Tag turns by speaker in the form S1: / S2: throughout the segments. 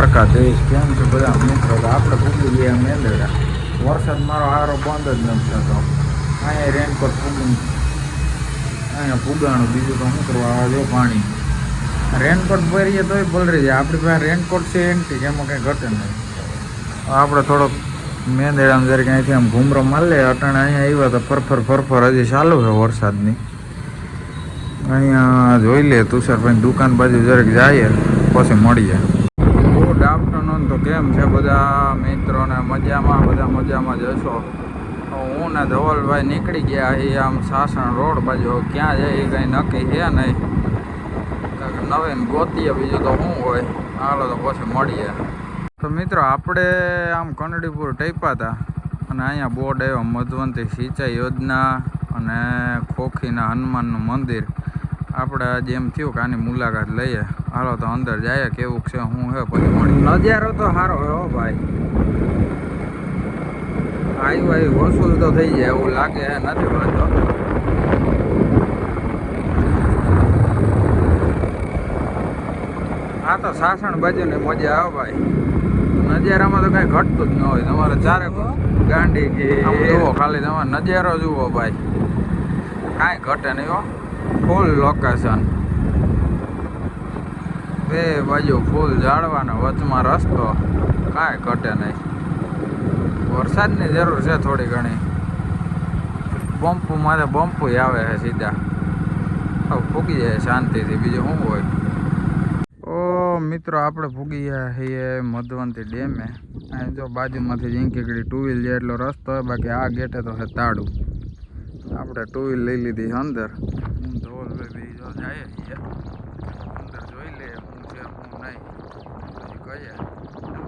S1: દેશ કેમ છે બધા મિત્રો આપણે ભૂગી ગયા મેંદડા વરસાદ મારો હારો બંધ જ નથી થતો. અહીંયા રેનકોટ ફૂગું અહીંયા ફૂગાણું બીજું તો શું કરવા આવે જો પાણી. રેનકોટ પહેરીએ તોય પલરી જાય. આપણી પાસે રેનકોટ છે એન્ટી એમાં કંઈ ઘટે નહીં. આપણે થોડોક મેંદડામાં જરીક અહીંથી આમ ઘૂમરો મારી અટાણે અહીંયા આવ્યા તો ફરફર ફરફર હજી ચાલુ છે વરસાદની. અહીંયા જોઈ લે તુષારભાઈ દુકાન બાજુ જરાક જઈએ, પછી મળીએ ગુડ આફ્ટરનૂન તો કેમ છે? બધા મિત્રોને મજામાં, બધા મજામાં જ હશો? હું ને ધવલભાઈ નીકળી ગયા એ આમ સાસણ રોડ બાજુ. ક્યાં જાય એ કંઈ નક્કી છે નહીં. નવીન ગોતીએ, બીજું તો શું હોય? હાલો તો પછી મળીએ. તો મિત્રો, આપણે આમ કંડડીપુર ટેપા હતા અને અહીંયા બોર્ડ આવ્યો મધવંતી સિંચાઈ યોજના અને ખોખીના હનુમાનનું મંદિર. આપણે આજે એમ થયું કે આની મુલાકાત લઈએ. હાલો તો અંદર જઈએ કેવું છે હું હે પછી મળી નજારો તો સારો હો ભાઈ. આવ્યું આવ્યું વસૂલ તો થઈ જાય એવું લાગે નથી હોતો આ તો સાસણ બાજુની મજા આવે ભાઈ. નજારામાં તો કાંઈ ઘટતું જ ન હોય. તમારે ચારે ગાંડી કે જુઓ. ખાલી તમારે નજારો જુઓ ભાઈ. કાંઈ ઘટે નહીં હો. ફૂલ લોકેશન બે બાજુ ફૂલ ઝાડવાના વચમાં રસ્તો. કાંઈ ઘટે નહીં. વરસાદની જરૂર છે થોડી ઘણી. બમ્પુ માથે બમ્પુ આવે છે સીધા. હવે ફૂગી જાય શાંતિથી. બીજું શું હોય? ઓ મિત્રો, આપણે ફૂગી ગયા છીએ મધવંતી ડેમે. અહીં જો બાજુમાંથી ઝીંકીકડી ટુ વ્હીલ જાય એટલો રસ્તો હોય, બાકી આ ગેટે તો છે તાળું આપણે ટુ વ્હીલ લઈ લીધી અંદર. જો જાય છીએ અંદર જોઈ લઈએ હું છે, હું નહીં. પછી કહીએ.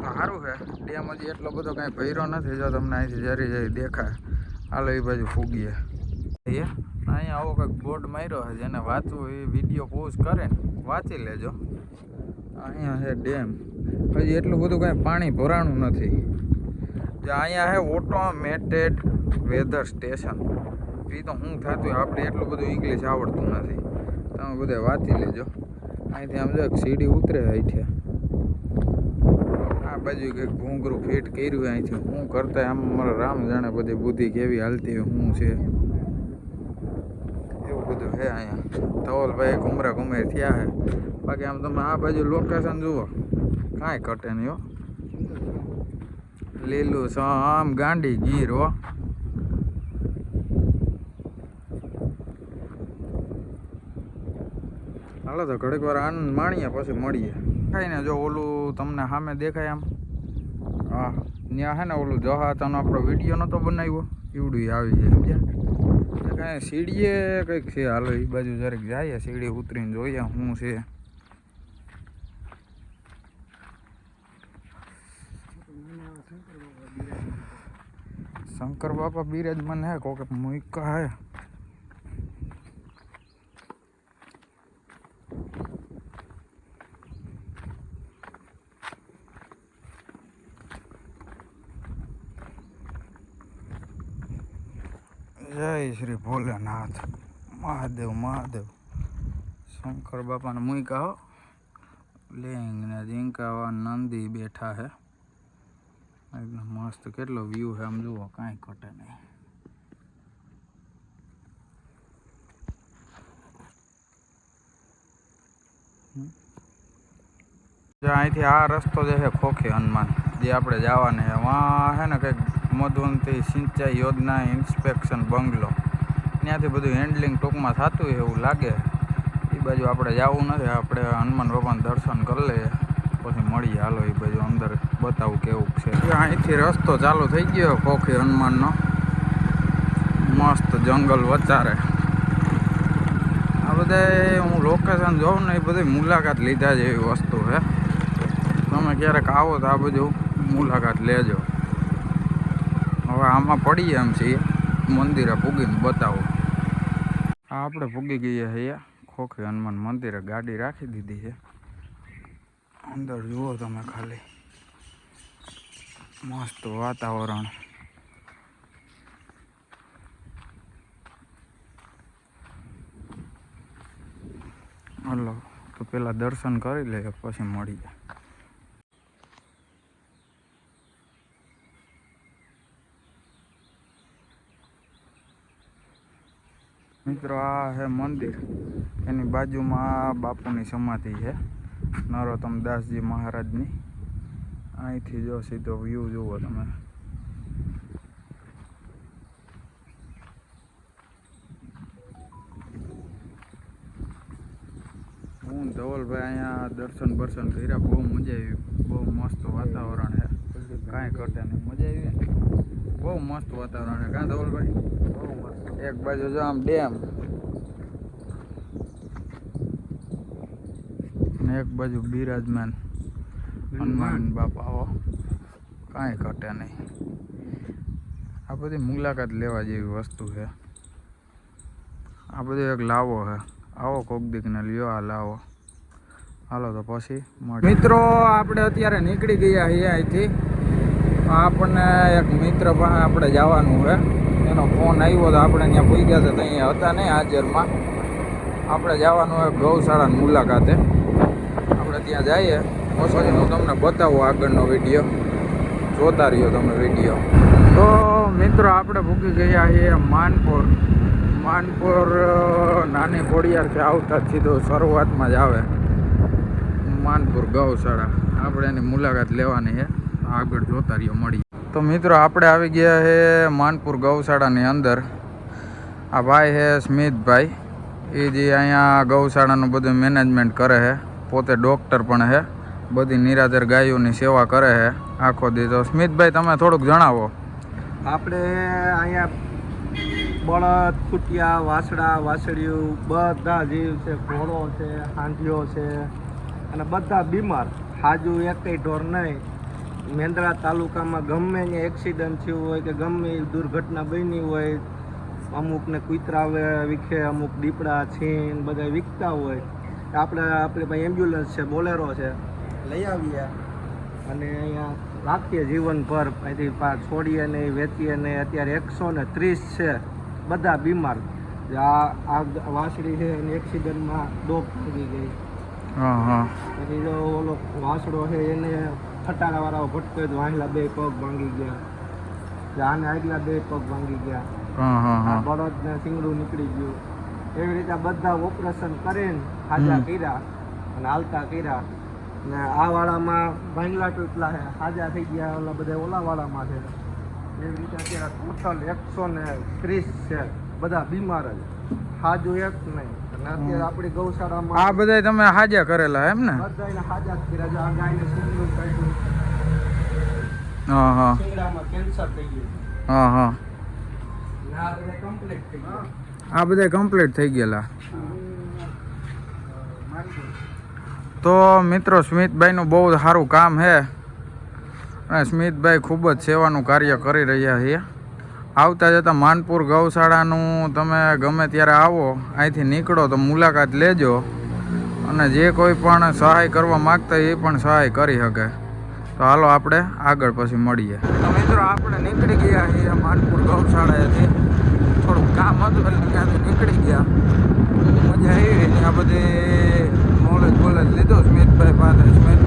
S1: તો સારું છે ડેમ હજી એટલો બધો કાંઈ ભર્યો નથી જો તમને અહીંથી જરી જરી દેખાય. હાલો એ બાજુ ફૂગીએ. અહીંયા આવો કંઈક બોર્ડ માર્યો છે જેને વાંચવું એ વીડિયો પોઝ કરે વાંચી લેજો. અહીંયા છે ડેમ. હજી એટલું બધું કાંઈ પાણી ભરાણું નથી. જે અહીંયા છે ઓટોમેટેડ વેધર સ્ટેશન એ તો હું થતું આપણે એટલું બધું ઇંગ્લિશ આવડતું નથી. તમે બધા વાંચી લેજો. અહીંથી આમ જો સીડી ઉતરે અહીંથી આ બાજુ કંઈક ઘૂંઘરું ફિટ કર્યું અહીંથી. શું કરતા આમ મારા રામ જાણે બધી બુદ્ધિ કેવી હાલતી હું છે. એવું બધું છે અહીંયા. ધવલભાઈ ઘુમરા ઘુમેર થયા છે બાકી આમ તમે આ બાજુ લોકેશન જુઓ. કાંઈ કટે નહીં હો. લીલું આમ ગાંડી ગીર હો. હાલો તો ઘડીક વાર આનંદ માણીએ પછી મળીએ. ખાઈને જો ઓલું તમને સામે દેખાય આમ. હા. ત્યાં છે ને ઓલું જહાતાનો આપણો વીડિયો નહોતો બનાવ્યો એવડું આવી જાય સમજ્યા? કાંઈ સીડીએ કંઈક છે હાલો એ બાજુ જરાક જઈએ સીડી ઉતરીને જોઈએ શું છે. શંકર બાપા બિરાજમાન હે કોકે મુઈકા હે. જય શ્રી ભોલેનાથ. મહાદેવ મહાદેવ. શંકર બાપાને મુઈકા હો. લેંગ ને ઝીંકાવા નંદી બેઠા હે. એકદમ મસ્ત કેટલો વ્યૂ છે આમ જુઓ, કાંઈ ઘટે નહીં. હમ. જો અહીંથી આ રસ્તો જે છે ખોખી હનુમાન, જે આપણે જવાને છે વાં છે ને કંઈક મધવંતી સિંચાઈ યોજના ઇન્સ્પેક્શન બંગલો. ત્યાંથી બધું હેન્ડલિંગ ટૂંકમાં થતું હોય એવું લાગે. એ બાજુ આપણે જવું નથી, આપણે હનુમાન બાપાનું દર્શન કરી લઈએ. પછી મળીએ. હાલો એ બાજુ અંદર બતાવું કેવું છે. અહીંથી રસ્તો ચાલુ થઈ ગયો કોખી હનુમાનનો. મસ્ત જંગલ વચારે. આ બધા હું લોકેશન જોઉં ને એ બધી મુલાકાત લીધા જેવી વસ્તુ છે. તમે ક્યારેક આવો તો આ બધું મુલાકાત લેજો. હવે આમાં પડીએ એમ છીએ. મંદિરે પૂગીને બતાવો. આ આપણે પૂગી ગઈએ છીએ ખોખી હનુમાન મંદિરે ગાડી રાખી દીધી છે અંદર જુઓ તમે ખાલી. મસ્ત વાતાવરણ. હલો, તો પેલા દર્શન કરી લઈએ, પછી મળીએ. મિત્રો, આ છે મંદિર. એની બાજુમાં બાપુની સમાધિ છે. નરોત્તમ દાસજી મહારાજની. અહીંથી જો સીધો વ્યૂ જુઓ તમે. હું ધવલભાઈ અહીંયા દર્શન બર્શન કર્યા. બહુ મજા આવી. બહુ મસ્ત વાતાવરણ છે. કાંઈ કરતા નહીં. મજા આવી બહુ મસ્ત વાતાવરણ છે. કાં ધવલભાઈ? એક બાજુ જો આમ ડેમ. ને એક બાજુ બિરાજમાન. હનુમાન બાપાઓ કાંઈ ઘટે નહીં. આ બધી મુલાકાત લેવા જેવી વસ્તુ છે. આ બધું એક લાવો છે. આવો કોક દીકને લ્યો આ લાવો. હાલો તો પછી મિત્રો, આપણે અત્યારે નીકળી ગયા છીએ અહીંથી. આપણને એક મિત્ર પાસે આપણે જવાનું છે. એનો ફોન આવ્યો તો આપણે ત્યાં પૂઈ ગયા હતા તો અહીંયા હતા નહીં હાજરમાં. આપણે જવાનું હોય ગૌશાળાની મુલાકાતે. આપણે ત્યાં જઈએ. પછી હું તમને બતાવું આગળનો વીડિયો. જોતા રહ્યો તમે વીડિયો. તો મિત્રો આપણે ભૂકી ગયા છીએ માનપુર. માનપુર નાની ખોડિયારથી આવતા જ સીધો શરૂઆતમાં જ આવે. માનપુર ગૌશાળા. આપણે એની મુલાકાત લેવાની છે. આગળ જોતા રહ્યો મળી તો મિત્રો, આપણે આવી ગયા છે માનપુર ગૌશાળાની અંદર. આ ભાઈ છે સ્મિતભાઈ. એ જે અહીંયા ગૌશાળાનું બધું મેનેજમેન્ટ કરે છે પોતે ડૉક્ટર પણ છે બધી નિરાધાર ગાયોની સેવા કરે છે આખો દી. તો સ્મિતભાઈ, તમે થોડુંક જણાવો.
S2: આપણે અહીંયા બળદ કુટિયા વાસડા વાસળિયું બધા જીવ છે, ઘોડો છે, હાંડીઓ છે, અને બધા બીમાર. હાજુ એકેય ઢોર નહીં. મેંદરા તાલુકામાં ગમે ત્યાં એક્સિડન્ટ થયું હોય કે ગમે દુર્ઘટના બની હોય અમુકને કૂતરા વિખે અમુક દીપડા છીન બધા વિકતા હોય. આપણે આપણી પાસે એમ્બ્યુલન્સ છે બોલેરો છે. લઈ આવીએ. અને અહીંયા રાખીએ જીવનભર. અહીંથી પા છોડીએ નહીં વેચીએ નહીં અત્યારે એકસો ને ત્રીસ છે. બધા બીમાર. આ આ વાસળી છે એની એક્સિડન્ટમાં ડોક ભાગી ગઈ.
S1: હા હા.
S2: પછી જો ઓલો વાસડો છે એને ખટારાવાળાઓ ભટકે તો વાંહલા બે પગ ભાંગી ગયા. જે આને આગલા બે પગ ભાંગી ગયા.
S1: બળદ
S2: ને શિંગડું નીકળી ગયું. એવી રીતે બધા ઓપરેશન કરીને હાજા કર્યા અને હાલતા કર્યા. ને આ વાળામાં ભાંગલા તૂટલા છે હાજા થઈ ગયા ઓલા બધા ઓલા વાળામાં છે. એવી રીતે અત્યારે ટોટલ એકસો ને ત્રીસ છે. બધા બીમાર જ. હાજુ એક નહીં. અત્યારે આપણી ગૌશાળામાં
S1: આ બધા તમે હાજા કરેલા એમ ને?
S2: બધા એને હાજા જ કર્યા. છે આ ગાયને શિંગડું કાઢ્યું.
S1: હા હા.
S2: શિંગડામાં કેન્સર થઈ ગયું.
S1: હા હા.
S2: આ બધા કમ્પ્લીટ થઈ ગયું.
S1: આ બધા કમ્પ્લીટ થઈ ગયેલા. તો મિત્રો સ્મિતભાઈનું બહુ સારું કામ છે અને સ્મિતભાઈ ખૂબ જ સેવાનું કાર્ય કરી રહ્યા છે. આવતા જતાં માનપુર ગૌશાળાનું તમે ગમે ત્યારે આવો, અહીંથી નીકળો તો મુલાકાત લેજો અને જે કોઈ પણ સહાય કરવા માગતા એ પણ સહાય કરી શકે. તો હાલો આપણે આગળ પછી મળીએ. તો મિત્રો આપણે નીકળી ગયા છીએ માનપુર ગૌશાળાએથી. થોડુંક કામ હતું એટલે ત્યાંથી નીકળી ગયા. મજા આવી ત્યાં બધી મોલેજ બોલેજ લીધો સ્મિતભાઈ પાસે. સ્મિતભાઈ